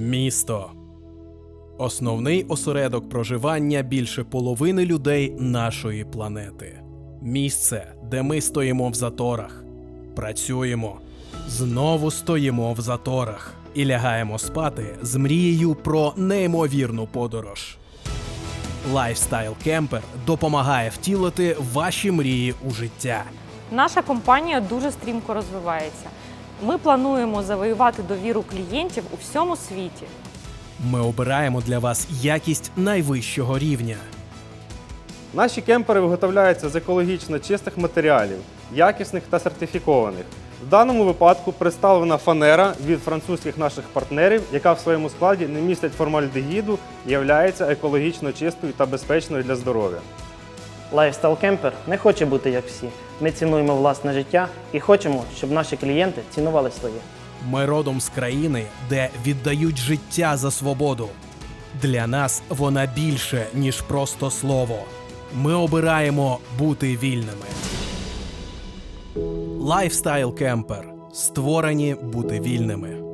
Місто. Основний осередок проживання більше половини людей нашої планети. Місце, де ми стоїмо в заторах, працюємо, знову стоїмо в заторах і лягаємо спати з мрією про неймовірну подорож. Лайфстайл Кемпер допомагає втілити ваші мрії у життя. Наша компанія дуже стрімко розвивається. Ми плануємо завоювати довіру клієнтів у всьому світі. Ми обираємо для вас якість найвищого рівня. Наші кемпери виготовляються з екологічно чистих матеріалів, якісних та сертифікованих. В даному випадку представлена фанера від французьких наших партнерів, яка в своєму складі не містить формальдегіду і є екологічно чистою та безпечною для здоров'я. Лайфстайл кемпер не хоче бути як всі. Ми цінуємо власне життя і хочемо, щоб наші клієнти цінували своє. Ми родом з країни, де віддають життя за свободу. Для нас вона більше, ніж просто слово. Ми обираємо бути вільними. Лайфстайл Кемпер. Створені бути вільними.